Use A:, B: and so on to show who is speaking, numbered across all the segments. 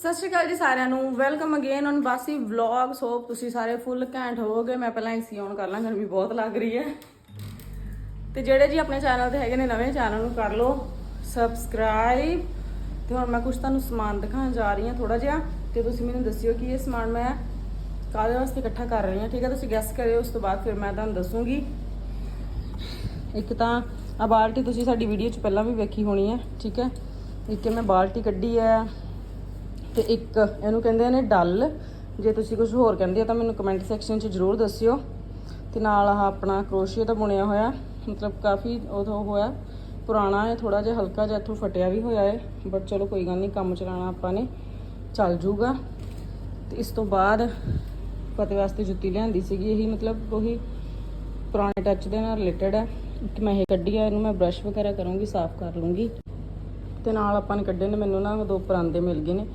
A: ਸਤਿ ਸ਼੍ਰੀ ਅਕਾਲ ਜੀ ਸਾਰਿਆਂ ਨੂੰ। Welcome again on Bassi vlog so ਤੁਸੀਂ ਸਾਰੇ ਫੁੱਲ ਘੈਂਟ ਹੋਵੋਗੇ। ਮੈਂ ਪਹਿਲਾਂ ਏਸੀ ਔਨ ਕਰ ਲਾਂ, ਗਰਮੀ ਬਹੁਤ ਲੱਗ ਰਹੀ ਹੈ। ਤੇ ਜਿਹੜੇ ਜੀ ਆਪਣੇ ਚੈਨਲ ਤੇ ਹੈਗੇ ਨੇ, ਨਵੇਂ ਚੈਨਲ ਨੂੰ ਕਰ ਲਓ। ਸਬਸਕ੍ਰਾਈਬ ਤੇ ਹੁਣ ਮੈਂ ਕੁਝ ਤੁਹਾਨੂੰ ਸਮਾਨ ਦਿਖਾਉਣ ਜਾ ਰਹੀ ਹਾਂ ਥੋੜਾ ਜਿਹਾ। ਤੇ ਤੁਸੀਂ ਮੈਨੂੰ ਦੱਸਿਓ ਕਿ ਇਹ ਸਮਾਨ ਮੈਂ ਕਾਹਦੇ ਵਾਸਤੇ ਇਕੱਠਾ ਕਰ ਰਹੀ ਹਾਂ। ਠੀਕ ਹੈ, ਤੁਸੀਂ ਗੈਸ ਕਰਿਓ, ਉਸ ਤੋਂ ਬਾਅਦ ਫਿਰ ਮੈਂ ਤੁਹਾਨੂੰ ਦੱਸੂਗੀ। ਇੱਕ ਤਾਂ ਆ ਬਾਲਟੀ ਤੁਸੀਂ ਸਾਡੀ ਵੀਡੀਓ 'ਚ ਪਹਿਲਾਂ ਵੀ ਵੇਖੀ ਹੋਣੀ ਹੈ। ਠੀਕ ਹੈ, ਇੱਕ ਇਹ ਮੈਂ ਬਾਲਟੀ ਕੱਢੀ ਹੈ। ਤੇ ਇੱਕ ਇਹਨੂੰ ਕਹਿੰਦੇ ਨੇ ਡੱਲ। ਜੇ ਤੁਸੀਂ ਕੁਝ ਹੋਰ ਕਹਿੰਦੇ ਹੋ ਤਾਂ ਮੈਨੂੰ ਕਮੈਂਟ ਸੈਕਸ਼ਨ 'ਚ ਜਰੂਰ ਦੱਸਿਓ। ਤੇ ਨਾਲ ਆਹ ਆਪਣਾ ਕਰੋਸ਼ੀਆ ਦਾ ਬੁਣਿਆ ਹੋਇਆ, ਮਤਲਬ ਕਾਫੀ ਉਹ ਹੋਇਆ। ਪੁਰਾਣਾ ਹੈ ਥੋੜਾ ਜਿਹਾ ਹਲਕਾ ਜਿਹਾ ਇੱਥੋਂ ਫਟਿਆ ਵੀ ਹੋਇਆ ਹੈ ਬਟ ਚਲੋ ਕੋਈ ਗੱਲ ਨਹੀਂ, ਕੰਮ ਚਲਾਣਾ ਆਪਾਂ ਨੇ, ਚੱਲ ਜੂਗਾ। ਤੇ ਇਸ ਤੋਂ ਬਾਅਦ ਫਤਿਹ ਵਾਸਤੇ ਜੁੱਤੀ ਲਿਆਂਦੀ ਸੀਗੀ, ਇਹੀ ਮਤਲਬ ਉਹੀ ਪੁਰਾਣੇ ਟੱਚ ਦੇ ਨਾਲ ਰਿਲੇਟਡ ਹੈ। ਕਿ ਮੈਂ ਇਹ ਕੱਢੀ ਆ, ਇਹਨੂੰ ਮੈਂ ਬ੍ਰਸ਼ ਵਗੈਰਾ ਕਰੂੰਗੀ, ਸਾਫ਼ ਕਰ ਲੂੰਗੀ। ਤੇ ਨਾਲ ਆਪਾਂ ਨੇ ਕੱਢੇ ਨੇ, ਮੈਨੂੰ ਨਾ ਦੋ ਪਰਾਂਦੇ ਮਿਲ ਗਏ ਨੇ।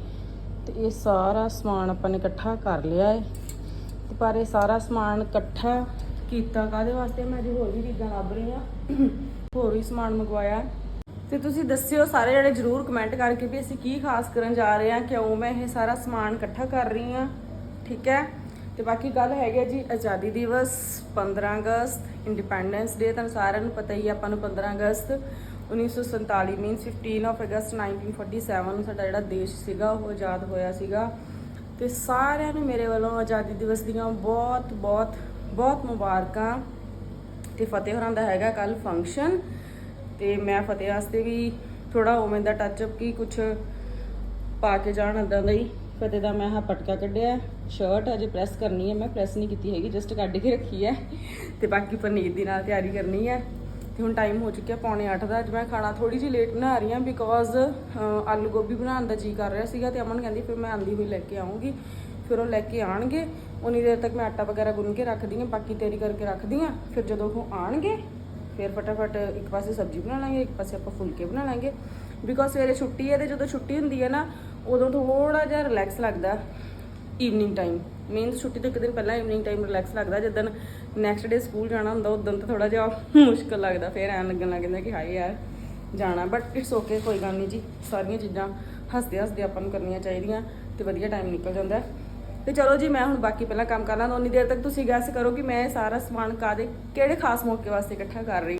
A: ਤੇ ਇਹ ਸਾਰਾ ਸਮਾਨ ਆਪਾਂ ਨੇ ਇਕੱਠਾ ਕਰ ਲਿਆ ਹੈ ਤੇ ਪਰ ਇਹ ਸਾਰਾ ਸਮਾਨ ਇਕੱਠਾ ਕੀਤਾ ਕਾਦੇ ਵਾਸਤੇ? ਮੈਂ ਜੀ ਹੋਰ ਵੀ ਚੀਜ਼ਾਂ ਲੱਭ ਰਹੀ ਆ ਹੋਰ ਵੀ ਸਮਾਨ ਮੰਗਵਾਇਆ। ਤੇ ਤੁਸੀਂ ਦੱਸਿਓ ਸਾਰੇ ਜਿਹੜੇ ਜਰੂਰ ਕਮੈਂਟ ਕਰਕੇ ਵੀ ਅਸੀਂ ਕੀ ਖਾਸ ਕਰਨ ਜਾ ਰਹੇ ਆ ਕਿਉਂ ਮੈਂ ਇਹ ਸਾਰਾ ਸਮਾਨ ਇਕੱਠਾ ਕਰ ਰਹੀ ਆ ਠੀਕ ਹੈ? ਤੇ ਬਾਕੀ ਗੱਲ ਹੈਗੀ ਹੈ ਜੀ, ਆਜ਼ਾਦੀ ਦਿਵਸ 15 ਅਗਸਤ ਇੰਡੀਪੈਂਡੈਂਸ ਡੇ ਤੁਹਾਨੂੰ ਸਾਰਿਆਂ ਨੂੰ ਪਤਾ ਹੀ ਆਪਾਂ ਨੂੰ 15 ਅਗਸਤ। 1947 ਮੀਨਸ 15 ਆਫ ਅਗਸਤ 1947 ਨੂੰ ਸਾਡਾ ਜਿਹੜਾ ਦੇਸ਼ ਸੀਗਾ, ਉਹ ਆਜ਼ਾਦ ਹੋਇਆ ਸੀਗਾ। ਤੇ ਸਾਰਿਆਂ ਨੂੰ ਮੇਰੇ ਵੱਲੋਂ ਆਜ਼ਾਦੀ ਦਿਵਸ ਦੀਆਂ ਬਹੁਤ ਬਹੁਤ ਬਹੁਤ ਮੁਬਾਰਕਾਂ। ਤੇ ਫਤਿਹ ਹੋਰਾਂ ਦਾ ਹੈਗਾ ਕੱਲ ਫੰਕਸ਼ਨ ਤੇ ਮੈਂ ਫਤਿਹ ਵਾਸਤੇ ਵੀ ਥੋੜਾ ਉਵੇਂ ਦਾ ਟੱਚ ਅਪ ਕੀ ਕੁਝ ਪਾ ਕੇ ਜਾਣ ਏਦਾਂ ਦਾ ਹੀ। ਫਤਿਹ ਦਾ ਮੈਂ ਆਹ ਪਟਕਾ ਕੱਢਿਆ। ਸ਼ਰਟ ਅਜੇ ਪ੍ਰੈਸ ਕਰਨੀ ਹੈ। ਮੈਂ ਪ੍ਰੈਸ ਨਹੀਂ ਕੀਤੀ ਹੈਗੀ ਜਸਟ ਕੱਢ ਕੇ ਰੱਖੀ ਹੈ। ਤੇ ਬਾਕੀ ਪਨੀਰ ਦੀ ਨਾਲ ਤਿਆਰੀ ਕਰਨੀ ਹੈ। ਤੇ ਹੁਣ ਟਾਈਮ ਹੋ ਚੁੱਕਿਆ ਪੌਣੇ 8 ਦਾ, ਅੱਜ ਮੈਂ ਖਾਣਾ ਥੋੜੀ ਜਿਹੀ ਲੇਟ ਬਣਾ ਰਹੀ ਹਾਂ ਬਿਕੋਜ਼ ਆਲੂ ਗੋਭੀ ਬਣਾਉਣ ਦਾ ਜੀ ਕਰ ਰਿਹਾ ਸੀਗਾ ਤੇ ਅਮਨ ਕਹਿੰਦੀ ਫਿਰ ਮੈਂ ਆਂਦੀ ਹੋਈ ਲੈ ਕੇ ਆਉਂਗੀ ਫਿਰ ਉਹ ਲੈ ਕੇ ਆਣਗੇ। ਉਨੀ ਦੇਰ ਤੱਕ ਮੈਂ ਆਟਾ ਵਗੈਰਾ ਗੁੰਨ ਕੇ ਰੱਖਦੀ ਹਾਂ, ਬਾਕੀ ਤਿਆਰੀ ਕਰਕੇ ਰੱਖਦੀ ਹਾਂ। ਫਿਰ ਜਦੋਂ ਉਹ ਆਣਗੇ, ਫਿਰ ਫਟਾਫਟ ਇੱਕ ਪਾਸੇ ਸਬਜ਼ੀ ਬਣਾ ਲਾਂਗੇ, ਇੱਕ ਪਾਸੇ ਆਪਾਂ ਫੁਲਕੇ ਬਣਾ ਲਾਂਗੇ। ਬਿਕੋਜ਼ ਸਵੇਰੇ ਛੁੱਟੀ ਹੈ ਤੇ ਜਦੋਂ ਛੁੱਟੀ ਹੁੰਦੀ ਹੈ ਨਾ, ਉਦੋਂ ਥੋੜਾ ਜਿਹਾ ਰਿਲੈਕਸ ਲੱਗਦਾ ਈਵਨਿੰਗ ਟਾਈਮ ਮੀਨਸ ਛੁੱਟੀ ਤੋਂ ਇੱਕ ਦਿਨ ਪਹਿਲਾਂ ਈਵਨਿੰਗ ਟਾਈਮ ਰਿਲੈਕਸ ਲੱਗਦਾ, ਜਦੋਂ ਨੈਕਸਟ ਡੇ ਸਕੂਲ ਜਾਣਾ ਹੁੰਦਾ, ਉਦੋਂ ਤਾਂ ਥੋੜਾ ਜਿਹਾ ਮੁਸ਼ਕਲ ਲੱਗਦਾ, ਫਿਰ ਐਨ ਲੱਗਣ ਲੱਗ ਜਾਂਦਾ ਕਿ ਹਾਏ ਯਾਰ, ਜਾਣਾ ਬਟ ਇਟਸ ਓਕੇ ਕੋਈ ਗੱਲ ਨਹੀਂ ਜੀ। ਸਾਰੀਆਂ ਚੀਜ਼ਾਂ ਹੱਸਦੇ ਹੱਸਦੇ ਆਪਾਂ ਨੂੰ ਕਰਨੀਆਂ ਚਾਹੀਦੀਆਂ ਤੇ ਵਧੀਆ ਟਾਈਮ ਨਿਕਲ ਜਾਂਦਾ। ਹੈ। ਤੇ ਚਲੋ ਜੀ, ਮੈਂ ਹੁਣ ਬਾਕੀ ਪਹਿਲਾਂ ਕੰਮ ਕਰ ਲਾਂ ਉਨੀ ਦੇਰ ਤੱਕ ਤੁਸੀਂ ਗੈਸ ਕਰੋ ਕਿ ਮੈਂ ਸਾਰਾ ਸਮਾਨ ਕਾਦੇ ਕਿਹੜੇ ਖਾਸ ਮੌਕੇ ਵਾਸਤੇ ਇਕੱਠਾ ਕਰ ਰਹੀ।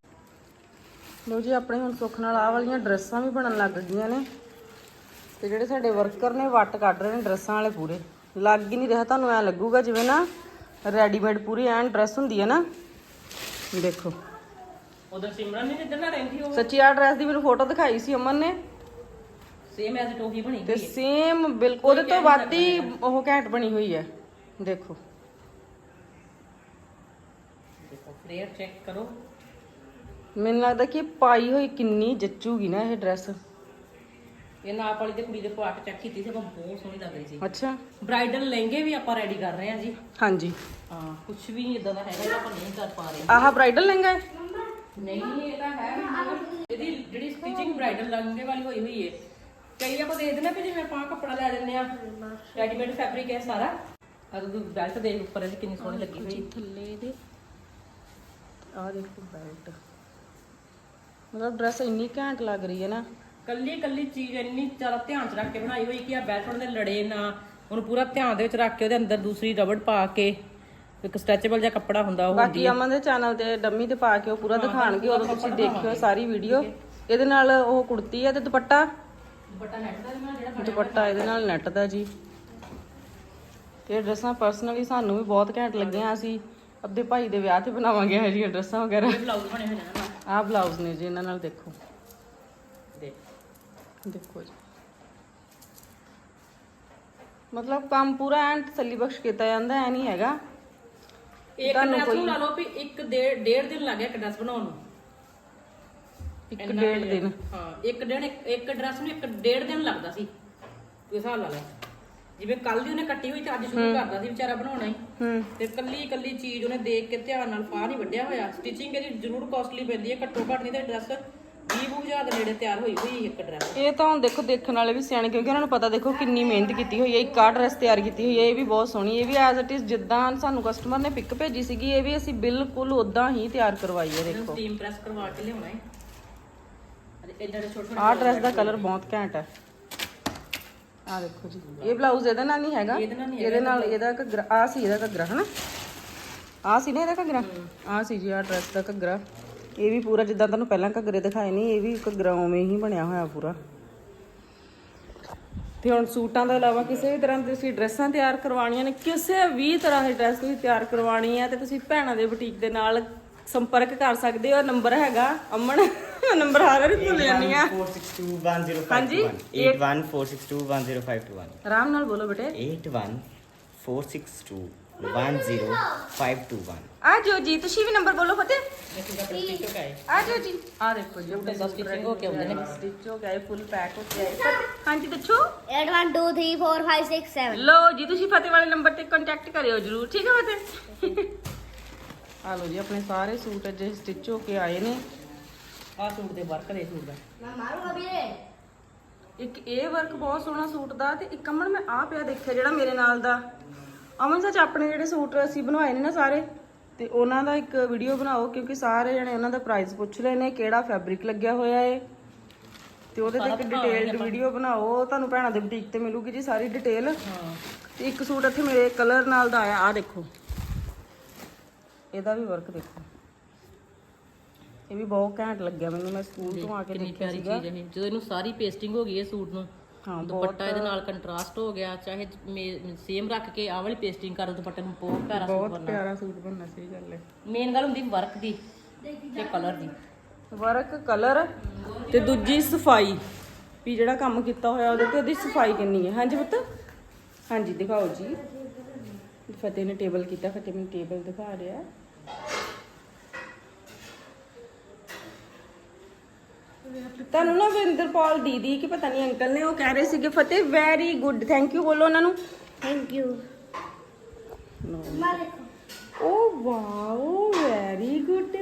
A: ਲੋ ਜੀ, ਆਪਣੇ ਹੁਣ ਸੁੱਖ ਨਾਲ ਆਹ ਵਾਲੀਆਂ ਡਰੈਸਾਂ ਵੀ ਬਣਨ ਲੱਗ ਗਈਆਂ ਨੇ। ਤੇ ਜਿਹੜੇ ਸਾਡੇ ਵਰਕਰ ਨੇ, ਵੱਟ ਕੱਢ ਰਹੇ ਨੇ ਡਰੈਸਾਂ ਵਾਲੇ ਪੂਰੇ। ਲੱਗ ਹੀ ਨਹੀਂ ਰਿਹਾ ਤੁਹਾਨੂੰ ਐ ਲੱਗੂਗਾ ਜਿਵੇਂ ਨਾ ਰੈਡੀਮੇਡ ਪੂਰੀ ਐਨ ਡਰੈਸ ਹੁੰਦੀ ਹੈ ਨਾ। ਦੇਖੋ।
B: ਉਧਰ ਸਿਮਰਨ ਨਹੀਂ ਜਿੱਦਾਂ ਨਾ ਰਹਿੰਦੀ ਉਹ।
A: ਸੱਚੀ ਆ ਡਰੈਸ ਦੀ ਮੈਨੂੰ ਫੋਟੋ ਦਿਖਾਈ ਸੀ ਅਮਨ ਨੇ।
B: ਸੇਮ ਐਜ਼ ਟੋਹੀ ਬਣੀ
A: ਤੇ ਸੇਮ ਬਿਲਕੁਲ ਉਹਦੇ ਤੋਂ ਵੱਧ ਹੀ ਉਹ ਘੈਂਟ ਬਣੀ ਹੋਈ ਹੈ। ਦੇਖੋ।
B: ਦੇਖੋ ਫਲੇਅਰ ਚੈੱਕ ਕਰੋ।
A: ਮੈਨੂੰ ਲੱਗਦਾ ਕਿ ਪਾਈ ਹੋਈ ਕਿੰਨੀ ਜੱਚੂਗੀ ਨਾ ਇਹ ਡਰੈਸ
B: ਇਹ ਨਾਪ ਵਾਲੀ ਤੇ ਕੁੜੀ ਦੇ ਪਾਟ ਚੈੱਕ ਕੀਤੀ ਸੀ ਆਪਾਂ ਬਹੁਤ ਸੋਹਣੀ ਲੱਗ ਰਹੀ ਸੀ।
A: ਅੱਛਾ।
B: ਬ੍ਰਾਈਡਲ ਲਹਿੰਗੇ ਵੀ ਆਪਾਂ ਰੈਡੀ ਕਰ ਰਹੇ ਹਾਂ ਜੀ।
A: ਹਾਂਜੀ।
B: ਹਾਂ ਕੁਝ ਵੀ ਇਦਾਂ ਦਾ ਹੈਗਾ ਜਿਹੜਾ ਆਪਾਂ ਨਹੀਂ ਕਰ ਪਾ ਰਹੇ।
A: ਆਹ ਬ੍ਰਾਈਡਲ ਲਹਿੰਗਾ ਹੈ?
B: ਨਹੀਂ ਇਹ ਤਾਂ ਹੈ ਇਹਦੀ ਜਿਹੜੀ ਸਟਿਚਿੰਗ ਬ੍ਰਾਈਡਲ ਲਹਿੰਗੇ ਵਾਲੀ ਹੋਈ ਹੋਈ ਹੈ ਕਈ ਆਪਾਂ ਦੇਖਦੇ ਨਾ ਵੀ ਜਿਵੇਂ ਆਪਾਂ ਕੱਪੜਾ ਲੈ ਲੈਂਦੇ ਆ ਰੈਡੀਮੇਡ ਫੈਬਰਿਕ ਹੈ ਸਾਰਾ। ਆ ਤੂੰ ਬੈਲਟ ਦੇਖ ਉੱਪਰ ਇਹਦੀ ਕਿੰਨੀ ਸੋਹਣੀ ਲੱਗੀ ਹੋਈ।
A: ਥੱਲੇ ਇਹਦੇ। ਆਹ ਦੇਖੋ ਬੈਲਟ ਮਤਲਬ ਡਰੈਸ ਇੰਨੀ ਘੈਂਟ ਲੱਗ ਰਹੀ ਹੈ ਨਾ।
B: ਕੱਲੀ ਕੱਲੀ ਚੀਜ਼ ਇੰਨੀ ਜ਼ਿਆਦਾ ਧਿਆਨ ਚ ਰੱਖ ਕੇ ਬਣਾਈ ਹੋਈ ਕਿ ਆ ਬੈਲਟ ਦੇ ਲੜੇ ਨਾ ਉਹਨੂੰ ਪੂਰਾ ਧਿਆਨ ਦੇ ਵਿੱਚ ਰੱਖ ਕੇ ਉਹਦੇ ਅੰਦਰ ਦੂਸਰੀ ਰਬੜ ਪਾ ਕੇ ਇੱਕ ਸਟ੍ਰੈਚੇਬਲ ਜਿਹਾ ਕੱਪੜਾ ਹੁੰਦਾ ਉਹ
A: ਬਾਕੀ ਅਮਨ ਦੇ ਚੈਨਲ ਤੇ ਡੰਮੀ ਤੇ ਪਾ ਕੇ ਉਹ ਪੂਰਾ ਦਿਖਾਣਗੇ ਉਦੋਂ ਤੁਸੀਂ ਦੇਖਿਓ ਸਾਰੀ ਵੀਡੀਓ ਇਹਦੇ ਨਾਲ ਉਹ ਕੁੜਤੀ ਹੈ ਤੇ ਦੁਪੱਟਾ?
B: ਦੁਪੱਟਾ ਨੈਟ ਦਾ ਜਿਹੜਾ
A: ਦੁਪੱਟਾ ਇਹਦੇ ਨਾਲ ਨੈਟ ਦਾ ਜੀ। ਤੇ ਡਰੈਸਾਂ ਪਰਸਨਲੀ ਸਾਨੂੰ ਵੀ ਬਹੁਤ ਘੈਂਟ ਲੱਗੀਆਂ ਅਸੀਂ ਆਪਦੇ ਭਾਈ ਦੇ ਵਿਆਹ ਤੇ ਬਣਾਵਾਂਗੇ ਇਹ ਜਿਹੀਆਂ ਡਰੈਸਾਂ ਵਗੈਰਾ।
B: ਬਲਾਊਜ਼ ਬਣੇ ਹੋਏ ਨੇ
A: ਆਹ ਬਲਾਊਜ਼ ਨੇ ਜੀ ਇਹਨਾਂ ਨਾਲ ਦੇਖ।
B: ਦੇਖੋ
A: ਜੀ। ਮਤਲਬ ਕੰਮ ਪੂਰਾ ਐਨ ਤਸੱਲੀ ਬਖਸ਼ ਕੀਤਾ ਜਾਂਦਾ ਐ ਨਹੀਂ ਹੈਗਾ।
B: ਇੱਕ ਡਰੈਸ ਨੂੰ ਲਾ ਲਓ ਵੀ ਇੱਕ ਡੇਢ ਡੇਢ ਦਿਨ ਲੱਗ ਗਿਆ ਇੱਕ ਡਰੈਸ ਬਣਾਉਣ ਨੂੰ।
A: ਇੱਕ ਡੇਢ ਦਿਨ।
B: ਹਾਂ ਇੱਕ ਦਿਨ ਇੱਕ- ਇੱਕ ਡਰੈਸ ਨੂੰ ਇੱਕ ਡੇਢ ਦਿਨ ਲੱਗਦਾ ਸੀ। ਤੂੰ ਹਿਸਾਬ ਲਾ ਲੈ ਜਿਵੇਂ ਕੱਲ ਦੀ ਉਹਨੇ ਕੱਟੀ ਹੋਈ ਤੇ ਅੱਜ ਸ਼ੁਰੂ ਕਰਦਾ ਸੀ ਵਿਚਾਰਾ ਬਣਾਉਣਾ ਹੀ।
A: ਹੂੰ।
B: ਤੇ ਕੱਲੀ ਕੱਲੀ ਚੀਜ਼ ਉਹਨੇ ਦੇਖ ਕੇ ਧਿਆਨ ਨਾਲ ਫਾਹ ਨਹੀਂ ਵੱਢਿਆ ਹੋਇਆ। ਸਟਿਚਿੰਗ ਇਹਦੀ ਜ਼ਰੂਰ ਕਾਸਟਲੀ ਪੈਂਦੀ ਹੈ ਘੱਟੋ ਘੱਟ ਨਹੀਂ ਤੇ ਡਰੈਸ 20 ਹਜ਼ਾਰ ਦੇ ਨੇੜੇ ਤਿਆਰ ਹੋਈ ਹੋਈ ਇੱਕ ਡਰੈਸ।
A: ਇਹ ਤਾਂ ਹੁਣ ਦੇਖੋ ਦੇਖਣ ਵਾਲੇ ਵੀ ਸਿਆਣੇ ਕਿਉਂਕਿ ਉਹਨਾਂ ਨੂੰ ਪਤਾ ਦੇਖੋ ਕਿੰਨੀ ਮਿਹਨਤ ਕੀਤੀ ਹੋਈ ਹੈ ਇੱਕ ਆਹ ਡਰੈਸ ਤਿਆਰ ਕੀਤੀ ਹੋਈ ਹੈ ਇਹ ਵੀ ਬਹੁਤ ਸੋਹਣੀ ਇਹ ਵੀ ਐਜ਼ ਇਟ ਇਜ਼ ਜਿੱਦਾਂ ਸਾਨੂੰ ਕਸਟਮਰ ਨੇ ਪਿਕ ਭੇਜੀ ਸੀਗੀ ਇਹ ਵੀ ਅਸੀਂ ਬਿਲਕੁਲ ਉਦਾਂ ਹੀ ਤਿਆਰ ਕਰਵਾਈ ਹੈ ਦੇਖੋ।
B: ਸਟੀਮ ਪ੍ਰੈਸ ਕਰਵਾ ਕੇ ਲਿਆਉਣਾ ਹੈ। ਅਰੇ ਇਦਾਂ ਦੇ ਛੋਟੇ ਛੋਟੇ
A: ਆਹ ਡਰੈਸ ਦਾ ਕਲਰ ਬਹੁਤ ਘੈਂਟ ਹੈ। ਆ ਦੇਖੋ ਜੀ ਇਹ ਬਲਾਊਜ਼ ਇਹਦੇ ਨਾਲ ਨਹੀਂ ਹੈਗਾ।
B: ਇਹਦੇ ਨਾਲ ਨਹੀਂ
A: ਇਹਦੇ ਨਾਲ ਇਹਦਾ ਘੱਗਰਾ ਆ ਸੀ ਇਹਦਾ ਘੱਗਰਾ ਹਨਾ? ਆ ਸੀ ਨਾ ਇਹਦਾ ਘੱਗਰਾ? ਆ ਸੀ ਜੀ ਆ ਡਰੈਸ ਦਾ ਘੱਗਰਾ। ਇਹ ਵੀ ਪੂਰਾ ਜਿੱਦਾਂ ਤੁਹਾਨੂੰ ਪਹਿਲਾਂ ਘੱਗਰੇ ਦਿਖਾਏ ਨਹੀਂ ਇਹ ਵੀ ਘੱਗਰਾ ਉਵੇਂ ਹੀ ਬਣਿਆ ਹੋਇਆ ਪੂਰਾ। ਤੇ ਹੁਣ ਸੂਟਾਂ ਤੋਂ ਇਲਾਵਾ ਕਿਸੇ ਵੀ ਤਰ੍ਹਾਂ ਦੀ ਤੁਸੀਂ ਡਰੈਸਾਂ ਤਿਆਰ ਕਰਵਾਉਣੀਆਂ ਨੇ ਕਿਸੇ ਵੀ ਤਰ੍ਹਾਂ ਦੀ ਡਰੈਸ ਤੁਸੀਂ ਤਿਆਰ ਕਰਵਾਉਣੀ ਹੈ ਤੇ ਤੁਸੀਂ ਭੈਣਾਂ ਦੇ ਬੁਟੀਕ ਦੇ ਨਾਲ ਸੰਪਰਕ ਕਰ ਸਕਦੇ ਹੋ। ਨੰਬਰ ਹੈਗਾ ਅਮਨ ਨੰਬਰ ਹਾਰਾ ਨਹੀਂ ਭੁੱਲ ਜਾਂਦੀ ਆ
C: 4621051
A: ਹਾਂਜੀ,
C: 8146210521
A: ਆਰਾਮ ਨਾਲ ਬੋਲੋ ਬੇਟੇ।
C: 8146210521
A: ਆ ਜਾਓ ਜੀ ਤੁਸੀਂ ਵੀ ਨੰਬਰ ਬੋਲੋ ਫਤਿਹ। ਆ ਜਾਓ ਜੀ। ਆ ਦੇਖੋ ਜੀ ਆਪਣੇ
B: ਸਟਿਚਿੰਗ ਹੋ ਕੇ ਆਉਂਦੇ ਨੇ।
A: ਸਟਿਚ ਹੋ ਗਏ ਫੁੱਲ ਪੈਕ ਹੋ ਕੇ ਆਏ ਹਾਂਜੀ ਦੱਸੋ।
D: 8 1 2 3 4 5 6 7
A: ਲਓ ਜੀ ਤੁਸੀਂ ਫਤਿਹ ਵਾਲੇ ਨੰਬਰ ਤੇ ਕੰਟੈਕਟ ਕਰਿਓ ਜਰੂਰ ਠੀਕ ਹੈ ਫਤਿਹ? ਆ ਲਓ ਜੀ ਆਪਣੇ ਸਾਰੇ ਸੂਟ ਅੱਜ ਸਟਿਚ ਹੋ ਕੇ ਆਏ ਨੇ।
B: ਆਹ ਸੂਟ ਦੇ ਵਰਕ ਦੇ ਸੂਟ ਦਾ।
D: ਮੈਂ ਮਾਰੂਗਾ ਵੀਰੇ।
A: ਇੱਕ ਇਹ ਵਰਕ ਬਹੁਤ ਸੋਹਣਾ ਸੂਟ ਦਾ ਤੇ ਇੱਕ ਅਮਨ ਮੈਂ ਆ ਪਿਆ ਦੇਖਿਆ ਜਿਹੜਾ ਮੇਰੇ ਨਾਲ ਦਾ। ਅਮਨ ਸੱਚ ਆਪਣੇ ਜਿਹੜੇ ਸੂਟ ਅਸੀਂ ਬਣਵਾਏ ਨੇ ਨਾ ਸਾਰੇ ਤੇ ਉਹਨਾਂ ਦਾ ਇੱਕ ਵੀਡੀਓ ਬਣਾਓ ਕਿਉਂਕਿ ਸਾਰੇ ਜਣੇ ਉਹਨਾਂ ਦਾ ਪ੍ਰਾਈਸ ਪੁੱਛ ਰਹੇ ਨੇ ਕਿਹੜਾ ਫੈਬਰਿਕ ਲੱਗਿਆ ਹੋਇਆ ਏ। ਤੇ ਉਹਦੇ ਤੇ ਇੱਕ ਡਿਟੇਲਡ ਵੀਡੀਓ ਬਣਾਓ ਤੁਹਾਨੂੰ ਭੈਣਾਂ ਦੇ ਬੁਟੀਕ ਤੇ ਮਿਲੂਗੀ ਜੀ ਸਾਰੀ ਡਿਟੇਲ
B: ਹਾਂ।
A: ਤੇ ਇੱਕ ਸੂਟ ਇੱਥੇ ਮੇਰੇ ਕਲਰ ਨਾਲ ਦਾ ਆਇਆ ਆ ਦੇਖੋ। ਇਹਦਾ ਵੀ ਵਰਕ ਦੇਖੋ। ਇਹ ਵੀ ਬਹੁਤ ਘੈਂਟ ਲੱਗਿਆ ਮੈਨੂੰ ਮੈਂ ਸਕੂਲ ਤੋਂ ਆ ਕੇ ਦੇਖਿਆ ਸੀਗਾ।
B: ਜਦੋਂ ਇਹਨੂੰ ਸਾਰੀ ਪੇਸਟਿੰਗ ਹੋ ਗਈ ਹੈ ਸੂਟ ਨੂੰ
A: ਹਾਂ
B: ਦੁਪੱਟਾ ਇਹਦੇ ਨਾਲ ਕੰਟਰਾਸਟ ਹੋ ਗਿਆ ਚਾਹੇ ਸੇਮ ਰੱਖ ਕੇ ਆਹ ਵਾਲੀ ਪੇਸਟਿੰਗ ਕਰ ਦੋ ਦੁਪੱਟੇ ਨੂੰ ਬਹੁਤ ਪਿਆਰਾ ਸੂਟ
A: ਬਹੁਤ ਪਿਆਰਾ ਸੂਟ ਬਣਨਾ ਸਹੀ ਗੱਲ ਹੈ
B: ਮੇਨ ਗੱਲ ਹੁੰਦੀ ਵਰਕ ਦੀ ਤੇ ਕਲਰ ਦੀ।
A: ਵਰਕ ਕਲਰ ਤੇ ਦੂਜੀ ਸਫ਼ਾਈ। ਵੀ ਜਿਹੜਾ ਕੰਮ ਕੀਤਾ ਹੋਇਆ ਉਹਦੇ ਤੇ ਉਹਦੀ ਸਫ਼ਾਈ ਕਿੰਨੀ ਹੈ? ਹਾਂਜੀ ਪੁੱਤ? ਹਾਂਜੀ ਦਿਖਾਓ ਜੀ। ਫਤਿਹ ਨੇ ਟੇਬਲ ਕੀਤਾ ਫਤਿਹ ਮੈਨੂੰ ਟੇਬਲ ਦਿਖਾ ਰਿਹਾ। ਤੁਹਾਨੂੰ ਨਾ ਵਿੰਦਰਪਾਲ ਦੀਦੀ ਕਿ ਪਤਾ ਨਹੀਂ ਅੰਕਲ ਨੇ ਉਹ ਕਹਿ ਰਹੇ ਸੀਗੇ ਫਤਿਹ ਵੈਰੀ ਗੁੱਡ ਥੈਂਕ ਯੂ ਬੋਲੋ ਉਹਨਾਂ ਨੂੰ।
D: Thank you
A: oh wow very good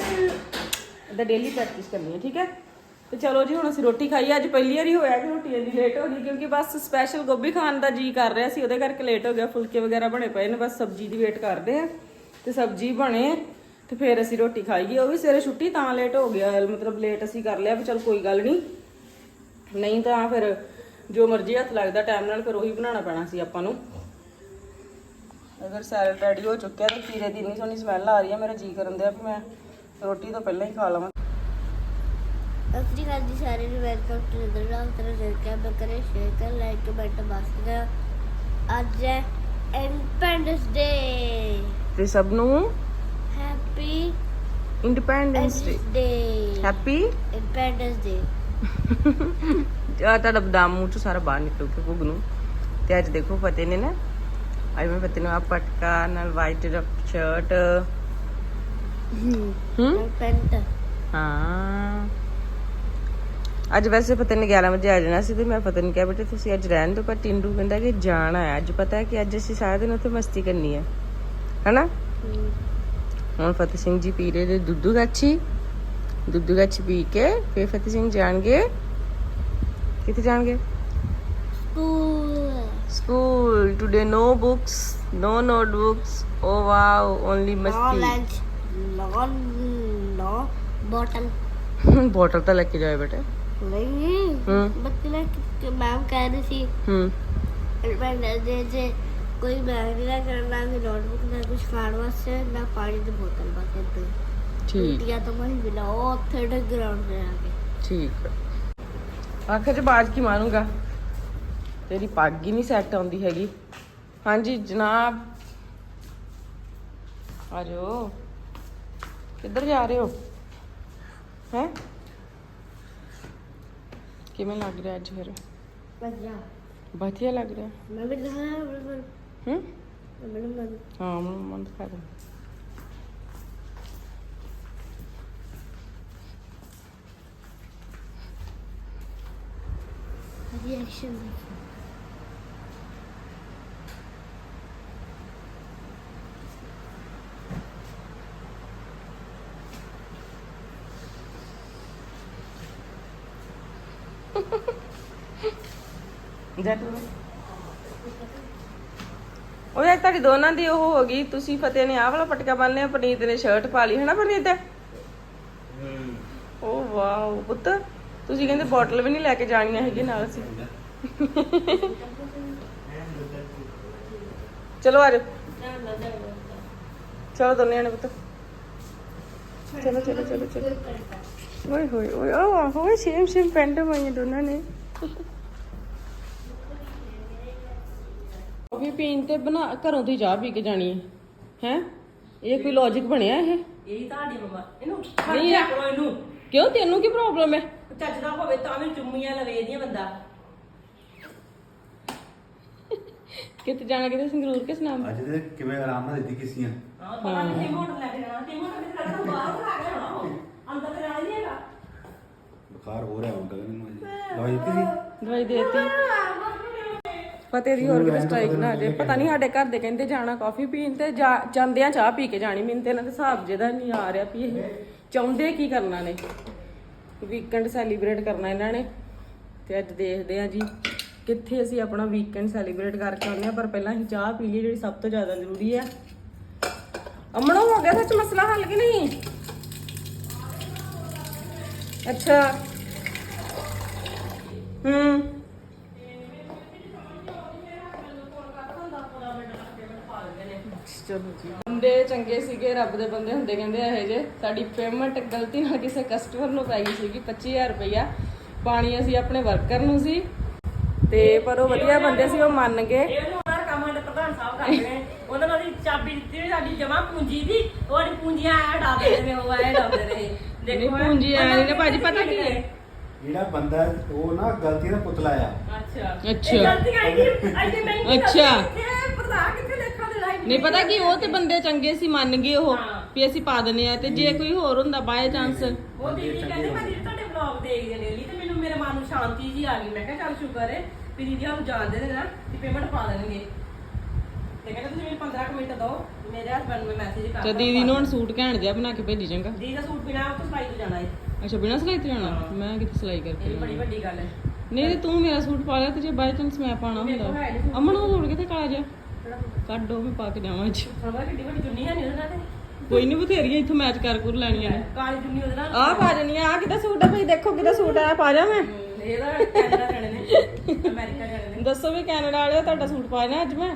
A: the daily practice ਕਰਨੀ ਹੈ ਠੀਕ ਹੈ? ਤੇ ਚਲੋ ਜੀ ਹੁਣ ਅਸੀਂ ਰੋਟੀ ਖਾਈਏ ਅੱਜ ਪਹਿਲੀ ਵਾਰੀ ਹੋਇਆ ਕਿ ਰੋਟੀ ਇੰਨੀ ਲੇਟ ਹੋ ਗਈ ਕਿਉਂਕਿ ਬਸ ਸਪੈਸ਼ਲ ਗੋਭੀ ਖਾਣ ਦਾ ਜੀ ਕਰ ਰਿਹਾ ਸੀ ਉਹਦੇ ਕਰਕੇ ਲੇਟ ਹੋ ਗਿਆ ਫੁਲਕੇ ਵਗੈਰਾ ਬਣੇ ਪਏ ਨੇ ਬਸ ਸਬਜ਼ੀ ਦੀ ਵੇਟ ਕਰਦੇ ਆ ਤੇ ਸਬਜ਼ੀ ਬਣੇ। ਤੇ ਫਿਰ ਅਸੀਂ ਰੋਟੀ ਖਾਈਏ ਉਹ ਵੀ ਸਵੇਰੇ ਛੁੱਟੀ ਤਾਂ ਲੇਟ ਹੋ ਗਿਆ ਮਤਲਬ ਲੇਟ ਅਸੀਂ ਕਰ ਲਿਆ ਵੀ ਚਲ ਕੋਈ ਗੱਲ ਨਹੀਂ ਨਹੀਂ ਤਾਂ ਫਿਰ ਜੋ ਮਰਜ਼ੀ ਹੱਥ ਲੱਗਦਾ ਟਾਈਮ ਨਾਲ ਫਿਰ ਉਹੀ ਬਣਾਉਣਾ ਪੈਣਾ ਸੀ ਆਪਾਂ ਨੂੰ। ਅਗਰ ਸੈਲਡ ਰੈਡੀ ਹੋ ਚੁੱਕਿਆ ਤੇ ਖੀਰੇ ਦੀ ਇੰਨੀ ਸੋਹਣੀ ਸਮੈਲ ਆ ਰਹੀ ਹੈ ਮੇਰਾ ਜੀ ਕਰਨ ਦਿਆ ਵੀ ਮੈਂ ਰੋਟੀ ਤੋਂ ਪਹਿਲਾਂ ਹੀ ਖਾ ਲਵਾਂ।
D: ਅਸਲੀ ਗੱਲ ਦੀ ਸਾਰੇ ਨੂੰ ਵੈਲਕਮ ਟੂ ਦ ਰਾਮ ਤੇਰਾ ਜਰ ਕੇ ਮੈਂ ਕਰੇ ਸ਼ੇਅਰ ਕਰ ਲਾਈਕ ਕਮੈਂਟ ਬਸ ਕਰ ਅੱਜ ਹੈ ਇੰਡੀਪੈਂਡੈਂਸ ਡੇ
A: ਤੇ ਸਭ ਨੂੰ
D: happy
A: independence day
D: day
A: happy
D: independence day
A: ਆ ਤੁਹਾਡਾ ਬਦਾਮ ਮੂੰਹ ਚੋਂ ਸਾਰਾ ਬਾਹਰ ਨਿਕਲ ਕੇ ਭੁੱਗ ਨੂੰ। ਤੇ ਅੱਜ ਦੇਖੋ ਫਤਿਹ ਨੇ ਨਾ। ਅੱਜ ਮੈਂ ਫਤਿਹ ਨੂੰ ਆ ਪਟਕਾ ਨਾਲ ਵਾਈਟ ਸ਼ਰਟ ਹੂੰ?
D: ਪੈਂਟ।
A: ਹਾਂ। ਅੱਜ ਵੈਸੇ ਫਤਿਹ ਨੇ 11 ਵਜੇ ਆ ਜਾਣਾ ਸੀ ਤੇ ਮੈਂ ਫਤਿਹ ਨੂੰ ਕਿਹਾ ਬੇਟੇ ਤੁਸੀਂ ਅੱਜ ਰਹਿਣ ਦਿਓ ਪਰ ਟਿੰਡੂ ਕਹਿੰਦਾ ਕਿ ਜਾਣਾ ਹੈ। ਅੱਜ ਪਤਾ ਹੈ ਕਿ ਅੱਜ ਅਸੀਂ ਸਾਰਾ ਦਿਨ ਉੱਥੇ ਮਸਤੀ ਕਰਨੀ ਹੈ। ਹਨਾ? ਹੁਣ ਫਤਿਹ ਸਿੰਘ ਜੀ ਪੀ ਰਹੇ ਨੇ ਦੁੱਧੂ ਗਾਚੀ ਦੁੱਧੂ ਗਾਚੀ ਪੀ ਕੇ ਫਿਰ ਫਤਿਹ ਸਿੰਘ ਜਾਣਗੇ। ਕਿੱਥੇ ਜਾਣਗੇ?
D: School
A: today no books no notebooks oh wow only ਮਸਤੀ
D: ਨੋ ਨੋ ਬੋਟਲ
A: ਬੋਟਲ ਤਾਂ ਲੈ ਕੇ ਜਾਏ ਬੇਟੇ।
D: ਨਹੀਂ
A: ਬੱਤੀ
D: ਲੈ ਕੇ ਮੈਮ ਕਹਿ ਰਹੀ ਸੀ।
A: ਹੂੰ।
D: ਮੈਂ ਦੇ ਦੇ ਕੋਈ ਬੈਗ ਨਹੀਂ ਲੈ ਕੇ ਆਉਣਾ ਵੀ ਨੋਟਬੁੱਕ ਨਾ ਕੁਝ ਖਾਣ ਵਾਸਤੇ ਨਾ ਪਾਣੀ ਦੀ ਬੋਤਲ ਬਸ ਇੱਦਾਂ ਹੀ
A: ਠੀਕ।
D: ਟੀਆ ਤਾਂ ਮੈਂ ਨਾ ਉਹ ਉੱਥੇ ਡੇ ਗਰਾਊਂਡ ਤੇ ਆ ਕੇ।
A: ਠੀਕ। ਆਖਰ ਚ ਬਾਜ ਕੀ ਮਾਰੂੰਗਾ? ਤੇਰੀ ਪੱਗ ਹੀ ਨਹੀਂ ਸੈੱਟ ਆਉਂਦੀ ਹੈਗੀ। ਹਾਂਜੀ ਜਨਾਬ। ਆ ਜਾਓ। ਕਿੱਧਰ ਜਾ ਰਹੇ ਹੋ? ਹੈ? ਕਿਵੇਂ ਲੱਗ ਰਿਹਾ ਅੱਜ ਫਿਰ?
D: ਵਧੀਆ।
A: ਵਧੀਆ ਲੱਗ ਰਿਹਾ।
D: ਮੈਂ ਵੀ ਦਿਖਾਇਆ ਬਿਲਕੁਲ
A: ਹੂੰ
D: ਮੈਨੂੰ ਮੈਂ
A: ਹਾਂ ਮੈਨੂੰ ਮਨ ਦਿਖਾ ਦੇ
D: ਰਿਐਕਸ਼ਨ
A: ਜਾ ਤੂੰ ਉਹ ਯਾਰ ਤੁਹਾਡੀ ਦੋਨਾਂ ਦੀ ਉਹ ਹੋ ਗਈ ਤੁਸੀਂ ਫਤਿਹ ਨੇ ਆਹ ਵਾਲਾ ਪਟਕਾ ਬੰਨ ਲਿਆ ਪਨੀਤ ਨੇ ਸ਼ਰਟ ਪਾ ਲਈ ਹਨਾ ਪਨੀਤ ਓ ਵਾਓ ਪੁੱਤ ਤੁਸੀਂ ਕਹਿੰਦੇ ਬੋਟਲ ਵੀ ਨਹੀਂ ਲੈ ਕੇ ਜਾਣੀਆਂ ਹੈਗੀ ਨਾਲ ਸੀ ਚਲੋ ਆ ਜਾਓ। ਚਲੋ ਦੋਨੇ ਨੇ ਪੁੱਤ। ਚਲੋ ਚਲੋ ਚਲੋ ਚਲੋ। ਓਏ ਹੋਏ ਓਏ ਆ ਹੋਏ ਸੇਮ ਸੇਮ ਪੈਂਟ ਪਾਈਆਂ ਦੋਨਾਂ ਨੇ। ਕਾਫੀ ਪੀਣ ਤੇ ਬਣਾ ਘਰੋਂ ਦੀ ਚਾਹ ਪੀ ਕੇ ਜਾਣੀ ਹੈ। ਹੈ? ਇਹ ਕੋਈ ਲੌਜੀਕ ਬਣਿਆ ਇਹ?
B: ਇਹੀ ਤੁਹਾਡੀ ਮਮਾ। ਇਹਨੂੰ
A: ਨਹੀਂ
B: ਖਰਚਾ
A: ਇਹ-
B: ਕਰੋ ਇਹਨੂੰ।
A: ਕਿਉਂ ਤੈਨੂੰ ਕੀ ਪ੍ਰੋਬਲਮ ਹੈ?
B: ਚੱਜਦਾ ਹੋਵੇ ਤਾਂ ਵੀ ਚੁੰਮੀਆਂ ਲਵੇ ਦੀਆਂ ਬੰਦਾ।
A: ਕਿਤੇ ਜਾਣਾ ਕਿਤੇ ਸੰਗਰੂਰ ਕਿਸ ਨਾਮ?
C: ਅੱਜ ਦੇ ਕਿਵੇਂ ਆਰਾਮ ਨਾਲ ਦਿੱਤੀ ਕਿਸੀਆਂ
B: ਹਾਂ ਪਤਾ ਨਹੀਂ ਕਿ ਲੈ ਕੇ ਜਾਣਾ। ਕਿ ਮੋਟਰ ਕਿਤੇ ਲੱਗਦਾ ਬਾਹਰ ਖਾ ਕੇ ਜਾਣਾ ਉਹ। ਅੰਦਰ ਤੇ ਜਾਣਾ ਹੀ ਨਹੀਂ ਹੈਗਾ।
C: ਬੁਖਾਰ ਹੋ ਰਿਹਾ ਹੁਣ ਗਗਨ ਨੂੰ ਅੱਜ ਦਵਾਈ ਦਿੱਤੀ ਸੀ?
A: ਦਵਾਈ ਦੇਤੀ। ਪਤੇ ਦੀ ਹੋਰ ਕਿਤੇ ਸਟ੍ਰਾਈਕ ਨਾ ਜੇ ਪਤਾ ਨਹੀਂ ਸਾਡੇ ਘਰ ਦੇ ਕਹਿੰਦੇ ਜਾਣਾ ਕਾਫੀ ਪੀਣ ਤੇ ਜਾ- ਜਾਂਦਿਆਂ ਚਾਹ ਪੀ ਕੇ ਜਾਣੀ। ਮੈਨੂੰ ਤੇ ਇਹਨਾਂ ਦੇ ਹਿਸਾਬ ਜਿਹਦਾ ਨਹੀਂ ਆ ਰਿਹਾ ਵੀ ਇਹ ਚਾਹੁੰਦੇ ਕੀ ਕਰਨਾ ਨੇ। ਵੀਕਐਂਡ ਸੈਲੀਬ੍ਰੇਟ ਕਰਨਾ ਇਹਨਾਂ ਨੇ। ਤੇ ਅੱਜ ਦੇਖਦੇ ਆ ਜੀ ਕਿੱਥੇ ਅਸੀਂ ਆਪਣਾ ਵੀਕਐਂਡ ਸੈਲੀਬ੍ਰੇਟ ਕਰਕੇ ਆਉਂਦੇ ਆ ਪਰ ਪਹਿਲਾਂ ਅਸੀਂ ਚਾਹ ਪੀ ਲਈ ਜਿਹੜੀ ਸਭ ਤੋਂ ਜ਼ਿਆਦਾ ਜ਼ਰੂਰੀ ਹੈ ਅਮਨੋ ਹੋ ਗਿਆ ਸੱਚ ਮਸਲਾ ਹੱਲ ਕਿ ਨਹੀਂ? ਅੱਛਾ। ਹੂੰ। ਚਲੋ ਜੀ ਬੰਦੇ ਚੰਗੇ ਸੀਗੇ ਰੱਬ ਦੇ ਬੰਦੇ ਹੁੰਦੇ ਕਹਿੰਦੇ ਇਹੋ ਜੇ। ਸਾਡੀ ਪੇਮੈਂਟ ਗਲਤੀ ਨਾਲ ਕਿਸੇ ਕਸਟਮਰ ਨੂੰ ਪੈ ਗਈ ਸੀਗੀ 25000 ਰੁਪਇਆ ਪਾਣੀ ਅਸੀਂ ਆਪਣੇ ਵਰਕਰ ਨੂੰ ਸੀ। ਤੇ ਪਰ ਉਹ ਵਧੀਆ ਬੰਦੇ ਸੀ ਉਹ ਮੰਨ ਗਏ।
B: ਇਹ ਉਹਨੂੰ ਦਾ ਕੰਮ ਸਾਡੇ ਪ੍ਰਧਾਨ ਸਾਹਿਬ ਕਰਦੇ ਨੇ। ਉਹਨਾਂ ਨੂੰ ਉਹਦੀ ਚਾਬੀ ਦਿੱਤੀ ਹੋਈ ਸਾਡੀ ਜਮਾ ਪੂੰਜੀ ਦੀ। ਉਹ ਪੂੰਜੀਆਂ ਐ ਡਾ ਦਿੰਦੇ ਨੇ ਉਹ ਐ ਡਾਉਂਦੇ ਨੇ
A: ਨਹੀਂ ਪੂੰਜੀ ਐ ਨਹੀਂ ਨੇ। ਭਾਜੀ ਪਤਾ ਕੀ? ਹੈ
C: ਜਿਹੜਾ ਬੰਦਾ ਉਹ ਨਾ ਗਲਤੀ ਦਾ ਪੁਤਲਾ ਆ।
B: ਅੱਛਾ।
A: ਅੱਛਾ।
B: ਇਹ ਗਲਤੀ ਆਈ ਆਈ ਦੀ ਮੈਂ
A: ਅੱਛਾ।
B: ਇਹ ਪ੍ਰਧਾਨ ਕਿੱਥੇ ਲੇਖਾਂ ਦੇ ਲਾਈ
A: ਨਹੀਂ ਪਤਾ ਕੀ ਉਹ ਤੇ ਬੰਦੇ ਚੰਗੇ ਸੀ ਮੰਨ ਗਏ ਉਹ। ਵੀ ਅਸੀਂ ਪਾ ਦਨੇ ਆ ਤੇ ਜੇ ਕੋਈ ਹੋਰ ਹੁੰਦਾ ਬਾਏ ਚਾਂਸ
B: ਉਹ ਦੀਦੀ ਕਹਿੰਦੇ ਮੈਂ ਦੀਦੀ ਤੁਹਾਡੇ ਵਲੌਗ ਦੇਖਦੇ ਨੇ ਲਈ ਤੇ ਮੈਨੂੰ ਮੇਰੇ ਮਨ ਨੂੰ ਸ਼ਾਂਤੀ ਜੀ ਆ ਗਈ। ਮੈਂ ਕਿਹਾ ਚੱਲ ਸ਼ੁਕਰ ਹੈ ਵੀ ਦੀਦੀ ਸਾਨੂੰ ਜਾਣਦੇ ਨੇ ਨਾ ਕਿ ਪੇਮੈਂਟ ਪਾ ਦੇਣਗੇ। ਤੇ ਕਹਿੰਦੇ ਤੁਸੀਂ ਮੈਨੂੰ 15 ਕੁ ਮਿੰਟ ਦਿਓ ਮੇਰੇ ਹਸਬੰਡ ਨੂੰ ਮੈਸੇਜ ਕਰ
A: ਤੇ ਦੀਦੀ ਨੂੰ ਹੁਣ ਸੂਟ ਘੈਂਟ ਜਿਹਾ ਬਣਾ ਕੇ ਭੇਜੀ ਚੰਗਾ।
B: ਦੀਦੀ ਦਾ ਸੂਟ ਬਿਨਾ ਉਹ ਤੋਂ ਸਲਾਈ ਤੋਂ ਜਾਣਾ ਹੈ
A: ਅੱਛਾ ਬਿਨਾਂ ਸਿਲਾਈ ਤੇ ਜਾਣਾ। ਮੈਂ ਕਿਤੇ ਸਿਲਾਈ ਕਰਕੇ
B: ਇਹ ਬੜੀ। ਵੱਡੀ ਗੱਲ ਹੈ
A: ਨਹੀਂ ਤੇ ਤੂੰ ਮੇਰਾ ਸੂਟ ਪਾ ਲਿਆ ਤੇ ਜੇ ਬਾਈ ਚਾਂਸ ਮੈਂ ਪਾਣਾ
B: ਮੇਰੇ ਕੋਲ
A: ਹੁੰਦਾ
B: ਹੈ ਨੀ ਸੂਟ।
A: ਅਮਨ ਉਹ ਸੂਟ ਕਿਤੇ ਕਾਲਾ ਜਿਹਾ? ਕੱਢੋ ਮੈਂ ਪਾ ਕੇ ਜਾਵਾਂ ਅੱਜ।
B: ਸਮਝ ਕਿੱਡੀ ਵੱਡੀ ਚੁੰਨੀ ਹੈ ਨਹੀਂ ਉਹਦੇ ਨਾਲ ਤੇ
A: ਕੋਈ ਨਹੀਂ ਬਥੇਰੀਆਂ ਇੱਥੋਂ ਮੈਚ ਕਰ ਕੁਰ ਲੈਣੀਆਂ ਨੇ।
B: ਕਾਲੀ ਚੁੰਨੀ ਉਹਦੇ ਨਾਲ।
A: ਆਹ ਪਾ ਜਣੀਆਂ ਆ ਕਿਤੇ ਸੂਟ ਆ ਭਈ? ਦੇਖੋ ਕਿਤੇ ਸੂਟ ਆਇਆ ਪਾ ਜਾ ਮੈਂ।
B: ਇਹਦਾ ਕੈਨੇਡਾ ਜਾਣੇ ਨੇ ਅਮਰੀਕਾ ਜਾਣੇ ਨੇ।
A: ਦੱਸੋ ਵੀ ਕੈਨੇਡਾ ਵਾਲਿਓ ਤੁਹਾਡਾ ਸੂਟ ਪਾ ਜਾਣਾ ਅੱਜ ਮੈਂ।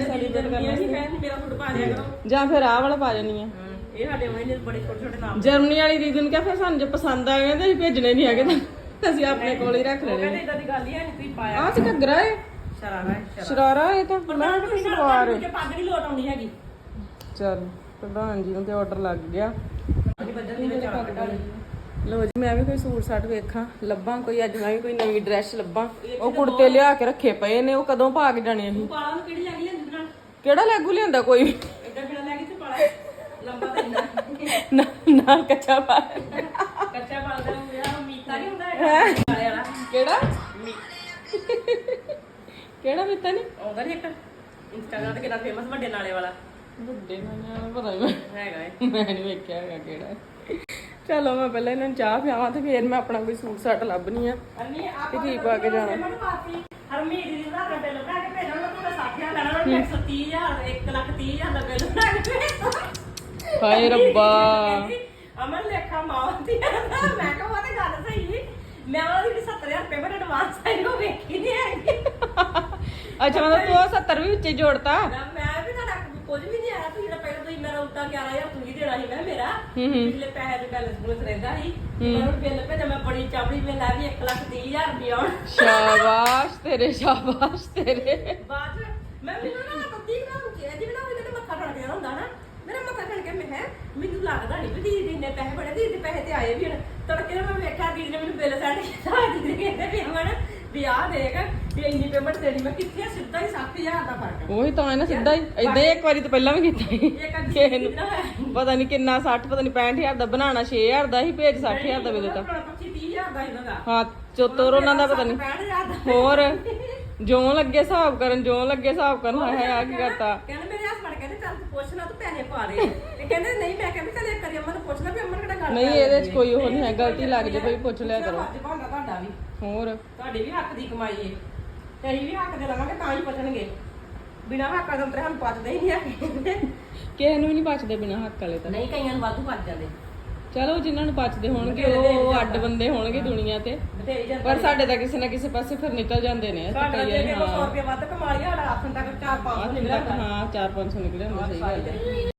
A: ਸੈਲੀਬ੍ਰੇਟ ਕਰਨਾ ਸੀ।
B: ਕਹਿੰਦੇ ਮੇਰਾ ਸੂਟ ਪਾ ਦਿਆ ਕਰੋ।
A: ਜਾਂ ਫਿਰ ਆਹ ਵਾਲਾ ਪਾ ਜਾਣੀ ਆ।
B: ਹਮ, ਇਹ ਸਾਡੇ ਉਹਨੇ ਨੇ ਬੜੇ ਛੋਟੇ ਛੋਟੇ ਨਾਮ।
A: ਜਰਮਨੀ ਵਾਲੀ ਦੀਦੀ ਨੂੰ ਕਿਹਾ ਫਿਰ ਸਾਨੂੰ ਜੇ ਪਸੰਦ ਆ ਗਏ ਤੇ ਅਸੀਂ ਭੇਜਣੇ ਨਹੀਂ ਹੈਗੇ। ਤਾਂ ਅਸੀਂ ਆਪਣੇ ਕੋਲ ਹੀ ਰੱਖ
B: ਉਹ
A: ਲੈਣੇ
B: ਕਹਿੰਦੇ ਇਦਾਂ ਦੀ ਗੱਲ ਹੀ ਹੈ ਨਹੀਂ ਤੁਸੀਂ ਪਾਇਆ
A: ਆਹ ਚ ਘੱਗਰਾ ਏ।
B: ਸ਼ਰਾਰਾ ਹੈ ਸ਼ਰਾਰਾ।
A: ਸ਼ਰਾਰਾ ਇਹ ਤਾਂ ਮੈਂ ਸਲਵਾਰ
B: ਪੱਗ ਨਹੀਂ ਲੋਟ ਹੈਗੀ।
A: ਚਲ ਪ੍ਰਧਾਨ ਜੀ ਨੂੰ ਤੇ ਆਰਡਰ ਲੱਗ ਗਿਆ।
B: ਉਹਦੀ ਬੱਦਲ ਦੀ ਵਿੱਚ ਪੱਗ ਡਾਲੀ
A: ਲੋ ਜੀ ਮੈਂ ਵੀ ਕੋਈ ਸੂਟ ਸਾਟ ਵੇਖਾਂ ਲੱਭਾਂ ਕੋਈ ਅੱਜ ਮੈਂ ਵੀ ਕੋਈ ਨਵੀਂ ਡਰੈਸ ਲੱਭਾਂ। ਉਹ ਕੁੜਤੇ ਲਿਆ ਕੇ ਰੱਖੇ ਪਏ ਨੇ ਉਹ ਕਦੋਂ ਪਾ ਕੇ ਜਾਣੇ ਅਸੀਂ?
B: ਤੂੰ ਪਾਲਾ ਨੂੰ ਕਿਹੜੀ ਲੱਗੀ ਲੈਂਦੀ ਨਾਲ
A: ਕਿਹੜਾ ਲੈਗੂ ਲਿਆਂਦਾ ਕੋਈ ਵੀ?
B: ਇਦਾਂ ਬਿਨਾ ਲੈ ਕੇ ਤੇ ਪਾਲਾ? ਲੰਬਾ ਤਾਂ ਇੰਨਾ।
A: ਨਾ ਨਾ ਕੱਚਾ ਪਾ
B: ਕੱਚਾ ਪਾਲਦਾ ਮੇਰਾ ਮੀਤਾ ਨਹੀਂ ਹੁੰਦਾ ਹੈਗਾ? ਵਾਲਾ।
A: ਕਿਹੜਾ? ਕਿਹੜਾ ਮਿੱਤਾ ਨਹੀਂ
B: ਆਉਂਦਾ ਨਹੀਂ ਇੱਕ। ਇੰਸਟਾਗ੍ਰਾਮ ਤੇ ਕਿੰਨਾ ਫੇਮਸ ਵੱਡੇ ਨਾਲੇ ਵਾਲਾ।
A: ਵੱਡੇ ਨਾ ਪਤਾ ਨਹੀਂ
B: ਹੈਗਾ ਹੈ
A: ਮੈਂ ਨਹੀਂ ਵੇਖਿਆ ਹੈਗਾ ਕਿਹੜਾ। ਚਲੋ ਮੈਂ ਪਹਿਲਾਂ ਇਹਨਾਂ ਨੂੰ ਚਾਹ ਪਿਆਵਾਂ ਤੇ ਫਿਰ ਮੈਂ ਆਪਣਾ ਕੋਈ ਸੂਟ ਸਾਟ ਲੱਭਣੀ ਆ। ਤੇ ਕੀ ਪਾ ਕੇ ਜਾਣਾ?
B: ਹਰਮੀਤ ਦੀ ਦਾ ਕੰਡੇ ਲਗਾ ਕੇ ਭੇਜਣਾ ਉਹਨਾਂ ਕੋਲ 60000 ਲੈਣਾ ਉਹਨਾਂ ਨੂੰ 130000 1 ਲੱਖ 30000 ਲੱਗੇ ਲਗਾ ਕੇ
A: ਹਾਏ ਰੱਬਾ।
B: ਕਹਿੰਦੀ, ਅਮਨ ਲੇਖਾ ਮਾਂ ਦੀ। ਆ ਨਾ। ਮੈਂ ਕਿਹਾ ਉਹ ਤੇ ਗੱਲ ਸਹੀ ਸੀ। ਮੈਂ ਉਹਦੀ ਵੀ 70000 ਰੁਪਏ ਪਰ ਐਡਵਾਂਸ ਆਈ ਉਹ ਵੇਖੀ ਨਹੀਂ ਹੈਗੀ
A: ਅੱਛਾ ਮਤਲਬ ਤੂੰ ਉਹ 70 ਵੀ ਵਿੱਚੇ ਜੋੜਤਾ?
B: ਮੈਂ ਮੈਂ ਵੀ ਤੁਹਾਡਾ ਕੁਝ ਵੀ ਨਹੀਂ ਆਇਆ ਤੁਸੀਂ ਜਿਹੜਾ ਪਹਿਲਾਂ ਤੁਸੀਂ ਮੇਰਾ ਉੱਤਾ 11000 ਤੁਸੀਂ ਦੇਣਾ ਸੀ ਮੈਂ ਮੇਰਾ।
A: ਹੂੰ ਹੂੰ।
B: ਪਿਛਲੇ ਪੈਸੇ ਦੇ ਬੈਲੈਂਸ ਬੂਲੈਂਸ ਰਹਿੰਦਾ ਸੀ। ਮੈਂ ਉਹ ਬਿੱਲ ਭੇਜਿਆ ਮੈਂ ਬੜੀ ਚਾਬੜੀ ਮੈਂ ਲੈ ਵੀ 1 ਲੱਖ 30000 ਰੁਪਏ ਆਉਣ।
A: ਸ਼ਾਬਾਸ਼ ਤੇਰੇ ਸ਼ਾਬਾਸ਼ ਤੇਰੇ।
B: ਬਾਅਦ ਚ ਮੈਂ ਮੈਨੂੰ ਨਾ ਪੱਤੀ ਨਾ ਹੁੰਦੀ ਜਿਹਦੇ ਨਾਲ ਉਹਦੇ ਤੇ ਮੱਥਾ ਠਣ ਗਿਆ ਹੁੰਦਾ ਨਾ ਮੇਰਾ ਮੱਥਾ ਠਣ ਕੇ ਮੈਂ ਹੈ ਮੈਨੂੰ ਲੱਗਦਾ ਨਹੀਂ ਵੀ ਦੀਦੀ ਦੇ ਇੰਨੇ ਪੈਸੇ ਬੜੇ ਦੀਦੀ ਦੇ ਪੈਸੇ ਤੇ ਆਏ ਵੀ ਹਨ। ਤੜਕੇ ਨੂੰ ਮੈਂ ਵੇਖਿਆ ਦੀਦੀ ਨੇ ਮੈਨੂੰ ਬਿੱਲ ਸੈਂਡ ਕੀਤਾ ਦੀਦੀ ਕਹਿੰਦੇ ਵੀ ਅਮਨ ਵੀ ਆਹ ਦੇਖ ਵੀ ਇੰਨੀ ਪੇਮੈਂਟ ਦੇਣੀ ਮੈਂ ਕਿੱਥੇ ਆ? ਸਿੱਧਾ ਹੀ 7000 ਦਾ ਫ਼ਰਕ
A: ਉਹੀ ਤਾਂ ਹੈ ਨਾ ਸਿੱਧਾ ਹੀ ਇਦਾਂ ਹੀ ਇੱਕ ਵਾਰੀ ਤਾਂ ਪਹਿਲਾਂ ਵੀ ਕੀਤਾ ਸੀ।
B: ਇਹ ਕੰਜੀ
A: ਕਿਸੇ ਨੂੰ
B: ਕਿੰਨਾ ਹੈ।
A: ਪਤਾ ਨਹੀਂ ਕਿੰਨਾ 60 ਪਤਾ ਨਹੀਂ 65000 ਦਾ ਬਣਾਉਣਾ 6000 ਦਾ ਹੀ ਭੇਜ 60000 ਦਾ
B: 25 30000 ਦਾ ਇਹਨਾਂ ਦਾ।
A: ਹਾਂ ਚੋਤੋਰ ਉਹਨਾਂ ਦਾ ਪਤਾ ਨਹੀਂ
B: 65000 ਦਾ।
A: ਹੋਰ ਜਿਉਂ ਲੱਗੇ ਹਿਸਾਬ ਕਰਨ ਜਿਉਂ ਲੱਗੇ ਹਿਸਾਬ ਕਰਨ ਹਾਏ ਹਾਏ ਆ ਕੀ ਕਰਤਾ।
B: ਕਹਿੰਦੇ ਮੇਰੇ ਹਸਬੰਡ ਕਹਿੰਦੇ ਚੱਲ ਤੂੰ ਪੁੱਛ ਲੈ ਤੂੰ ਪੈਸੇ ਪਾ ਦੇ। ਤੇ ਕਹਿੰਦੇ ਨਹੀਂ ਮੈਂ ਕਹਿੰਦੀ ਚੱਲ ਇੱਕ
A: ਨਹੀਂ ਇਹਦੇ 'ਚ ਕੋਈ ਉਹ ਨਹੀਂ ਹੈ ਗਲਤੀ ਲੱਗ ਜੇ ਭਈ ਪੁੱਛ ਲਿਆ ਕਰੋ।
B: ਅੱਜ ਭਾਂਦਾ ਤੁਹਾਡਾ ਵੀ।
A: ਹੋਰ?
B: ਤੁਹਾਡੇ ਵੀ ਹੱਕ ਦੀ ਕਮਾਈ ਏ। ਤੇ ਅਸੀਂ ਵੀ ਹੱਕ ਦੇ ਲਵਾਂਗੇ ਤਾਂ ਹੀ ਪੁੱਛਣਗੇ। ਬਿਨਾਂ ਹੱਕਾਂ ਦੇ ਅੰਦਰ ਸਾਨੂੰ ਪਚਦੇ ਹੀ ਨਹੀਂ ਹੈਗੇ।
A: ਕਿਸੇ ਨੂੰ ਵੀ ਨਹੀਂ ਬਚਦੇ ਬਿਨਾ ਹੱਕ ਵਾਲੇ ਤਾਂ।
B: ਨਹੀਂ ਕਈਆਂ ਨੂੰ ਵਾਧੂ ਪਚ ਜਾਂਦੇ।
A: ਚਲੋ ਜਿਨ੍ਹਾਂ ਨੂੰ ਬਚਦੇ ਹੋਣਗੇ ਉਹ ਅੱਡ ਬੰਦੇ ਹੋਣਗੇ ਦੁਨੀਆ ਤੇ।
B: ਬਥੇਰੀ
A: ਪਰ ਸਾਡੇ ਤਾਂ ਕਿਸੇ ਨਾ ਕਿਸੇ ਪਾਸੇ ਫਿਰ ਨਿਕਲ ਜਾਂਦੇ ਨੇ
B: ਸਾਡਾ ਕਿ 100
A: ਹਾਂ।
B: ਰੁਪਏ ਵੱਧ ਕਮਾ ਲਿਆ ਸਾਡਾ ਰਾਸ਼ਨ ਤੱਕ ਤੱਕ ਚਾਰ
A: ਆਹ ਦਿਨ ਤੱਕ ਹਾਂ 4-500 ਨਿਕਲੇ ਹੁੰਦੇ ਸਹੀ ਗੱਲ ਹੈ।